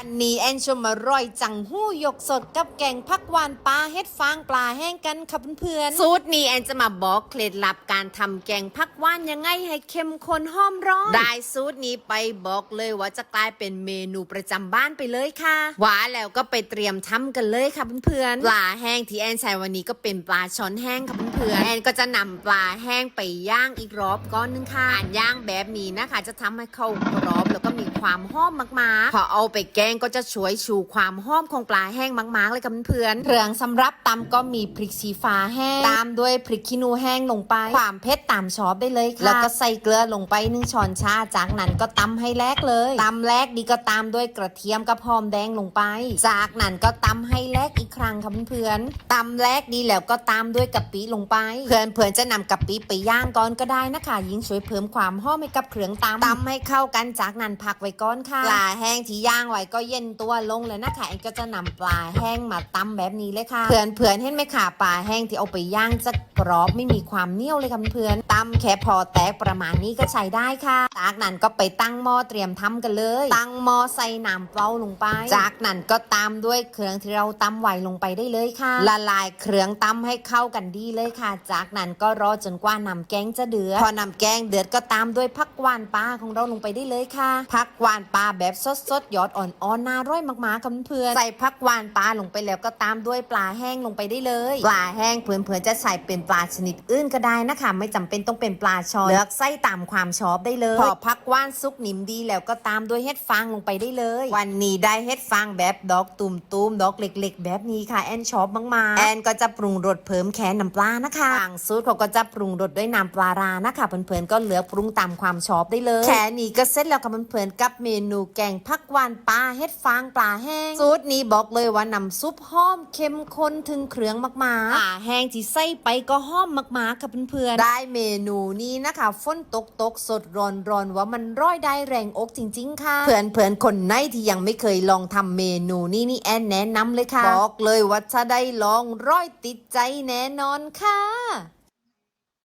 วันนี้แอนชมอร่อยจังหู้ยกสดกับแกงผักหวานปลาเฮ็ดฟางปลาแห้งกันค่ะเพื่อนๆสูตรนี้แอนจะมาบอกเคล็ดลับการทำแกงผักหวานยังไงให้เข้มข้นหอมร้อนได้สูตรนี้ไปบอกเลยว่าจะกลายเป็นเมนูประจำบ้านไปเลยค่ะหวานแล้วก็ไปเตรียมทำกันเลยค่ะเพื่อนๆปลาแห้งที่แอนใช้วันนี้ก็เป็นปลาช้อนแห้งค่ะเพื่อนๆแอนก็จะนำปลาแห้งไปย่างอีกรอบก้อนนึงค่ะการย่างแบบนี้นะคะ จะทำให้เข้ากรอบแล้วก็มีความหอมมากๆพอเอาไปแกงก็จะช่วยชูความหอมของปลาแห้งมากๆเลยค่ะเพื่อนๆเครื่องสำรับตำก็มีพริกชี้ฟ้าแห้งตามด้วยพริกขี้หนูแห้งลงไป ความเผ็ดตามชอบได้เลยค่ะแล้วก็ใส่เกลือลงไปหนึ่งช้อนชาจากนั้นก็ตำให้แลกเลยตำแลกดีก็ตามด้วยกระเทียมกับหอมแดงลงไป จากนั้นก็ตำให้แลกอีกครั้งค่ะเพื่อนๆตำแลกดีแล้วก็ตามด้วยกะปิลงไป เพื่อนเพื่อนๆจะนำกะปิไปย่างก่อนก็ได้นะคะ ยิ่งช่วยเพิ่มความหอมให้กับเครื่องตำตำให้เข้ากันจากนั้นพักไว้ก่อนค่ะปลาแห้งที่ย่างไว้ก็เย็นตัวลงเลยนะคะแอนก็จะนำปลาแห้งมาตำแบบนี้เลยค่ะเพื่อนเพื่อนเห็นไหมคะปลาแห้งที่เอาไปย่างจะกรอบไม่มีความเหนียวเลยค่ะเพื่อนตำแค่พอแตกประมาณนี้ก็ใช้ได้ค่ะจากนั้นก็ไปตั้งหม้อเตรียมทำกันเลย ตั้งหม้อใส่น้ำเปล่าลงไป จากนั้นก็ตามด้วยเครื่องที่เราตำไว้ลงไปได้เลยค่ะ ละลายเครื่องตำให้เข้ากันดีเลยค่ะ จากนั้นก็รอจนกว่าน้ำแกงจะเดือดพอน้ำแกงเดือดก็ตามด้วยผักหวานปลาของเราลงไปได้เลยค่ะผักหวานปลาแบบสดๆยอดอ่อนๆน่าร่อยมากๆค่ะเพื่อนๆใส่ผักหวานปลาลงไปแล้วก็ตามด้วยปลาแห้งลงไปได้เลย ปลาแห้งเพื่อนๆจะใส่เป็นปลาชนิดอื่นก็ได้นะคะ ไม่จำเป็นต้องเป็นปลาชอนเลือกไส้ตามความชอบได้เลย พอผักหวานสุกนิ่มดีแล้วก็ตามด้วยเห็ดฟางลงไปได้เลย วันนี้ได้เห็ดฟางแบบดอกตุ่มๆดอกเล็ก ๆ แบบนี้ค่ะแอนชอบมากๆแอนก็จะปรุงรสเพิ่มแค่น้ำปลานะคะทางสูตรเขาก็จะปรุงรสด้วยน้ำปลารานะคะเพื่อนๆก็เลือกปรุงตามความชอบได้เลย แค่นี้ก็เสร็จแล้วค่ะเพื่อนๆกับเมนูแกงผักหวานปลาเห็ดฟางปลาแห้งสูตรนี้บอกเลยว่าน้ำซุปหอมเข้มข้นถึงเครื่องมากๆปลาแห้งที่ใส่ไปก็หอมมากๆค่ะเพื่อนๆได้เมนูนี้นะคะฝนตกตกๆสดร้อนร้อนๆว่ามันร้อยได้แรงอกจริง ๆ ค่ะ เพื่อนๆคนไหนที่ยังไม่เคยลองทำเมนูนี้นี่แอนแนะนำเลยค่ะ บอกเลยว่าถ้าได้ลองร้อยติดใจแน่นอนค่ะ